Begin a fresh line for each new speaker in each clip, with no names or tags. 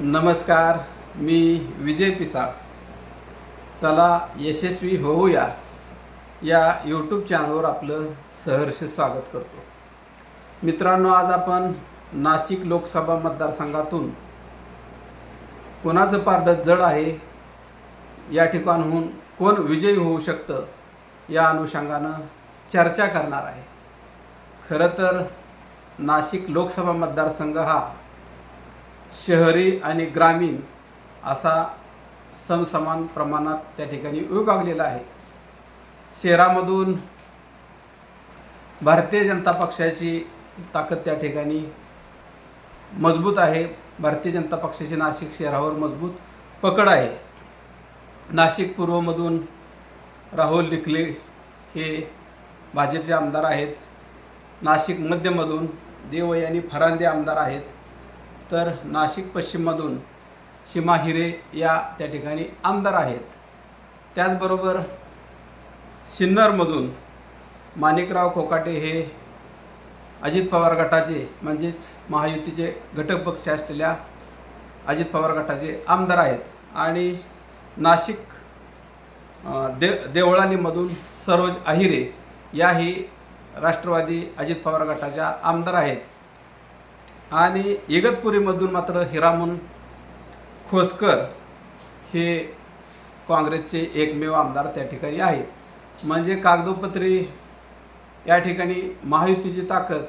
नमस्कार मी विजय पिसाळ. चला यशस्वी होऊया. या यूट्यूब चॅनलवर आपलं सहर्ष स्वागत करतो. मित्रांनो आज आपण नाशिक लोकसभा मतदारसंघातून कोणाचं पारडं जड आहे या ठिकाणहून कोण विजयी होऊ शकतं या अनुषंगानं चर्चा करणार आहे. खरं तर नाशिक लोकसभा मतदारसंघ हा शहरी आणि ग्रामीण असा समसमान प्रमाणात त्या ठिकाणी विभागलेला आहे. शहरामधून भारतीय जनता पक्षाची ताकद त्या ठिकाणी मजबूत आहे. भारतीय जनता पक्षाची नाशिक शहरावर मजबूत पकड आहे. नाशिक पूर्वमधून राहुल लिखले हे भाजपचे आमदार आहेत. नाशिक मध्यमधून देवयानी फरांदे आमदार आहेत. तर नाशिक पश्चिममधून सीमा हिरे या त्या ठिकाणी आमदार आहेत. त्याचबरोबर सिन्नरमधून माणिकराव कोकाटे हे अजित पवार गटाचे म्हणजेच महायुतीचे घटक पक्ष असलेल्या अजित पवार गटाचे आमदार आहेत. आणि नाशिक दे देवळालीमधून सरोज अहिरे याही राष्ट्रवादी अजित पवार गटाच्या आमदार आहेत. आणि इगतपुरीमधून मात्र हिरामन खोसकर हे काँग्रेसचे एकमेव आमदार त्या ठिकाणी आहेत. म्हणजे कागदोपत्री या ठिकाणी महायुतीची ताकद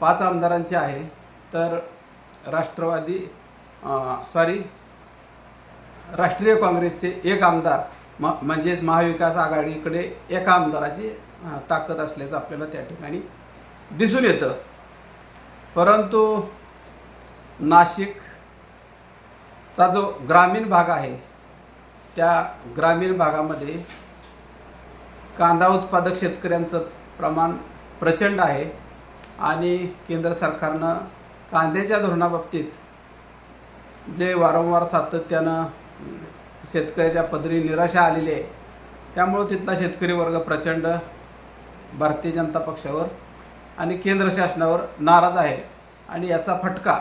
पाच आमदारांची आहे. तर राष्ट्रवादी सॉरी राष्ट्रीय काँग्रेसचे एक आमदार म म्हणजेच महाविकास आघाडीकडे एका आमदाराची ताकद असल्याचं आपल्याला त्या ठिकाणी दिसून येतं. परंतु नाशिकचा जो ग्रामीण भाग आहे त्या ग्रामीण भागामध्ये कांदा उत्पादक शेतकऱ्यांचं प्रमाण प्रचंड आहे आणि केंद्र सरकारनं कांद्याच्या धोरणाबाबतीत जे वारंवार सातत्यानं शेतकऱ्याच्या पदरी निराशा आलेली आहे त्यामुळं तिथला शेतकरी वर्ग प्रचंड भारतीय जनता पक्षावर आणि केंद्र शासनावर नाराज आहे. आणि याचा फटका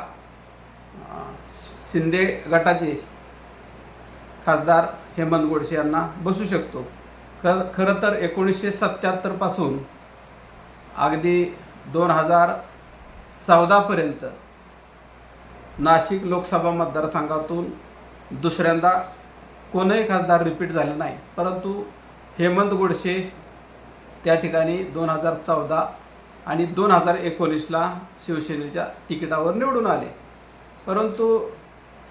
शिंदे गटाचे खासदार हेमंत गोडसे यांना बसू शकतो. खर खरं तर एकोणीसशे सत्त्याहत्तरपासून अगदी दोन हजार चौदापर्यंत नाशिक लोकसभा मतदारसंघातून दुसऱ्यांदा कोणही खासदार रिपीट झाले नाही. परंतु हेमंत गोडसे त्या ठिकाणी दोन हजार चौदा आणि दोन हजार एकोणीसला शिवसेनेच्या तिकिटावर निवडून आले. परंतु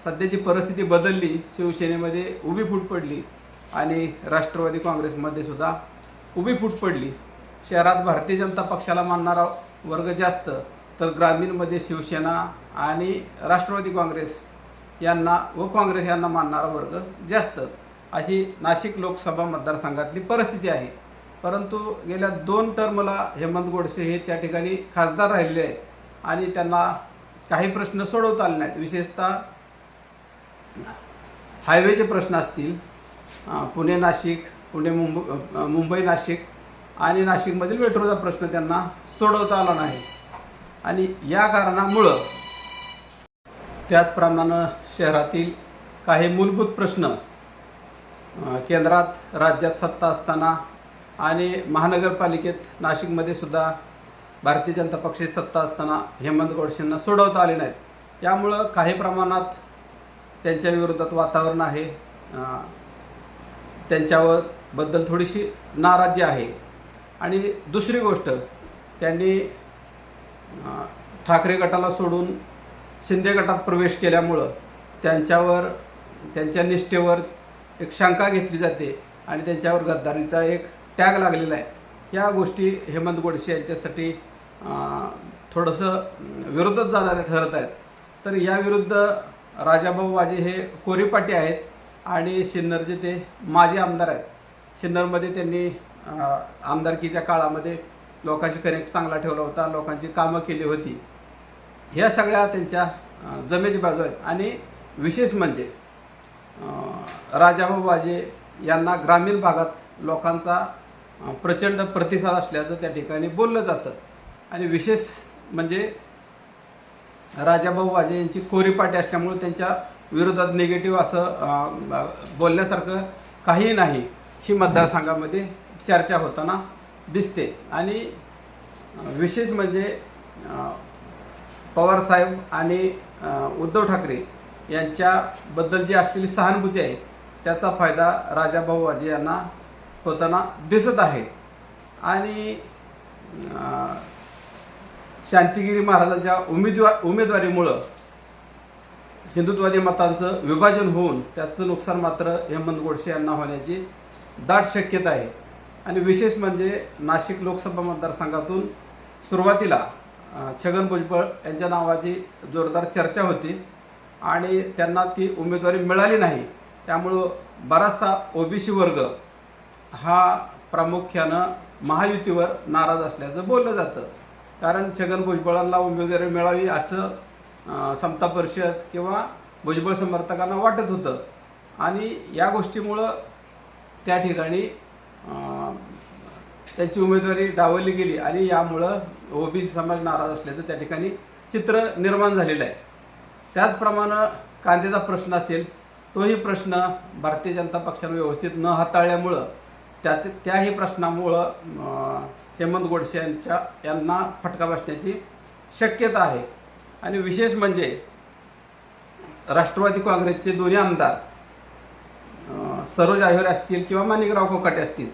सध्याची परिस्थिती बदलली शिवसेनेमध्ये उभी फूट पडली आणि राष्ट्रवादी काँग्रेसमध्ये सुद्धा उभी फूट पडली. शहरात भारतीय जनता पक्षाला मानणारा वर्ग जास्त तर ग्रामीणमध्ये शिवसेना आणि राष्ट्रवादी काँग्रेस यांना व काँग्रेस यांना मानणारा वर्ग जास्त. अशी नाशिक लोकसभा मतदारसंघातली परिस्थिती आहे. परंतु गेल्या दोन टर्मला हेमंत गोडसे हे त्या ठिकाणी खासदार राहिलेले आहेत. आणि त्यांना काही प्रश्न सोडवता आले नाहीत. विशेषतः हायवेचे प्रश्न असतील. पुणे नाशिक पुणे मुंबई मुंबई नाशिक आणि नाशिकमधील मेट्रोचा प्रश्न त्यांना सोडवता आला नाही. आणि या कारणामुळं त्याचप्रमाणे शहरातील काही मूलभूत प्रश्न केंद्रात राज्यात सत्ता असताना आणि महानगरपालिकेत नाशिकमध्ये सुद्धा भारतीय जनता पक्षाची सत्ता असताना हेमंत गोडसेंना सोडवता आले नाहीत. यामुळं काही प्रमाणात त्यांच्या विरोधात वातावरण आहे. त्यांच्यावर बद्दल थोडीशी नाराजी आहे. आणि दुसरी गोष्ट त्यांनी ठाकरे गटाला सोडून शिंदे गटात प्रवेश केल्यामुळं त्यांच्यावर त्यांच्या निष्ठेवर एक शंका घेतली जाते आणि त्यांच्यावर गद्दारीचा एक टॅग लागलेला आहे. या गोष्टी हेमंत गोडसे यांच्यासाठी थोडंसं विरोधच जाणारे ठरत आहेत. तर याविरुद्ध राजाभाऊ वाजे हे कोरीपाटी आहेत आणि सिन्नरचे ते माजी आमदार आहेत. सिन्नरमध्ये त्यांनी आमदारकीच्या काळामध्ये लोकांशी कनेक्ट चांगला ठेवला होता लोकांची कामं केली होती. ह्या सगळ्या त्यांच्या जमेची बाजू आहेत. आणि विशेष म्हणजे राजाभाऊ वाजे यांना ग्रामीण भागात लोकांचा प्रचंड प्रतिसाद असल्याचं त्या ठिकाणी बोललं जातं. आणि विशेष म्हणजे राजाभाऊ वाजे यांची कोरी पाटी असल्यामुळे त्यांच्या विरोधात निगेटिव्ह असं बोलण्यासारखं काहीही नाही ही मतदारसंघामध्ये चर्चा होताना दिसते. आणि विशेष म्हणजे पवारसाहेब आणि उद्धव ठाकरे यांच्याबद्दल जी असलेली सहानुभूती आहे त्याचा फायदा राजाभाऊ वाजे यांना होताना दिसत आहे. आणि शांतिगिरी महाराजांच्या उमेदवार उमेदवारीमुळं हिंदुत्वादी मतांचं विभाजन होऊन त्याचं नुकसान मात्र हेमंत गोडसे यांना होण्याची दाट शक्यता आहे. आणि विशेष म्हणजे नाशिक लोकसभा मतदारसंघातून सुरुवातीला छगन भुजबळ यांच्या नावाची जोरदार चर्चा होती आणि त्यांना ती उमेदवारी मिळाली नाही. त्यामुळं बराचसा ओबीसी वर्ग हा प्रामुख्यानं महायुतीवर नाराज असल्याचं बोललं जातं. कारण छगन भुजबळांना उमेदवारी मिळावी असं समता परिषद किंवा भुजबळ समर्थकांना वाटत होतं. आणि या गोष्टीमुळं त्या ठिकाणी त्याची उमेदवारी डावलली गेली आणि यामुळं ओबीसी समाज नाराज असल्याचं त्या ठिकाणी चित्र निर्माण झालेलं आहे. त्याचप्रमाणे कांद्याचा प्रश्न असेल तोही प्रश्न भारतीय जनता पक्षानं व्यवस्थित न हाताळल्यामुळं त्याचे त्याही प्रश्नामुळं हेमंत गोडसे यांच्या यांना फटका बसण्याची शक्यता आहे. आणि विशेष म्हणजे राष्ट्रवादी काँग्रेसचे दोन्ही आमदार सरोज आहिर असतील किंवा माणिकराव कोकाटे असतील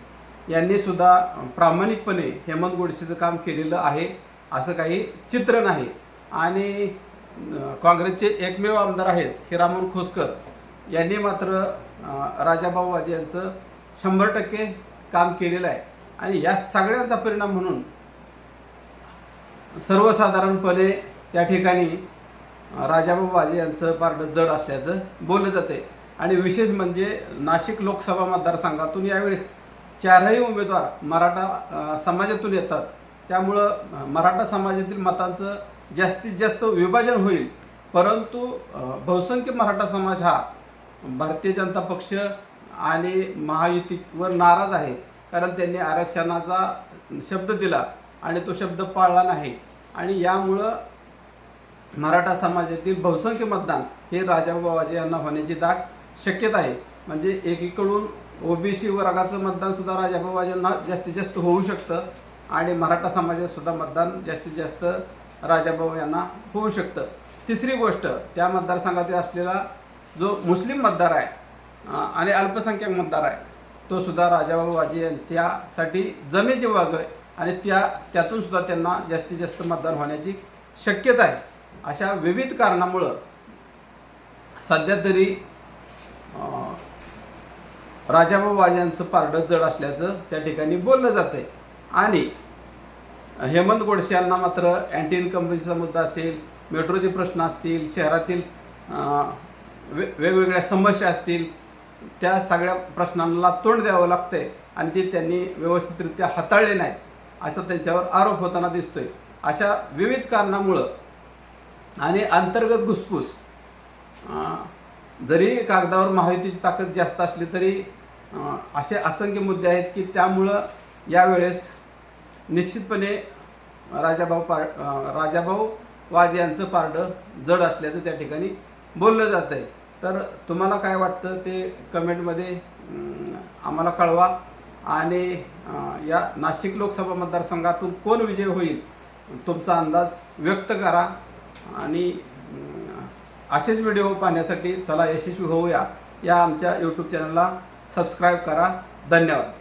यांनी सुद्धा प्रामाणिकपणे हेमंत गोडसेचं काम केलेलं आहे असं काही चित्र नाही. आणि काँग्रेसचे एकमेव आमदार आहेत हिरामन खोसकर यांनी मात्र राजाभाऊ वाजे यांचं शंभर टक्के काम केलेलं आहे. आणि या सगळ्यांचा परिणाम म्हणून सर्वसाधारणपणे त्या ठिकाणी अं, राजाभाऊ वाजे यांचं पारडं जड असल्याचं बोललं जाते आणि विशेष म्हणजे नाशिक लोकसभा मतदारसंघातून यावेळेस चारही उमेदवार मराठा समाजातून येतात. त्यामुळं मराठा समाजातील मतांचं जास्तीत जास्त विभाजन होईल. परंतु बहुसंख्य मराठा समाज हा भारतीय जनता पक्ष आणि महायुतीवर नाराज आहे. कारण त्यांनी आरक्षणाचा शब्द दिला आणि तो शब्द पाळला नाही. आणि यामुळं मराठा समाजातील बहुसंख्य मतदान हे राजाभाऊ यांना होण्याची दाट शक्यता आहे. म्हणजे एकीकडून ओबीसी वर्गाचं मतदानसुद्धा सुद्धा जास्तीत जास्त होऊ शकतं आणि मराठा समाजातसुद्धा मतदान जास्तीत जास्त राजाभाऊ यांना होऊ शकतं. तिसरी गोष्ट त्या मतदारसंघातील असलेला जो मुस्लिम मतदार आहे आणि अल्पसंख्याक मतदार आहे. तो सुद्धा राजाभाऊ वाजे यांच्यासाठी जमेची बाजू आहे. आणि त्या त्यातून सुद्धा त्यांना जास्तीत जास्त मतदान होण्याची शक्यता आहे. अशा विविध कारणामुळं सध्या तरी अं, राजाभाऊ वाजे पारडं जड असल्याचं त्या ठिकाणी बोललं जातं आहे आणि हेमंत गोडसे यांना मात्र अँटी इन्कम्बन्सीचा मुद्दा असेल मेट्रोचे प्रश्न असतील शहरातील वे वेगवेगळ्या समस्या असतील त्या सगळ्या प्रश्नांना तोंड द्यावं लागतंय आणि ते त्यांनी व्यवस्थितरित्या हाताळले नाहीत असा त्यांच्यावर आरोप होताना दिसतोय. अशा विविध कारणामुळं आणि अंतर्गत घुसफूस जरी कागदावर महायुतीची ताकद जास्त असली तरी असे असंख्य मुद्दे आहेत की त्यामुळं यावेळेस निश्चितपणे राजाभाऊ पार राजाभाऊ वाज यांचं पारडं जड असल्याचं त्या ठिकाणी बोललं जातं आहे तर तुम्हाला काय वाटतं ते कमेंटमध्ये आम्हाला कळवा. आणि या नाशिक लोकसभा मतदारसंघातून कोण विजय होईल तुमचा अंदाज व्यक्त करा. आणि असेच व्हिडिओ पाहण्यासाठी चला यशस्वी होऊया. या आमच्या यूट्यूब चॅनलला सबस्क्राईब करा. धन्यवाद.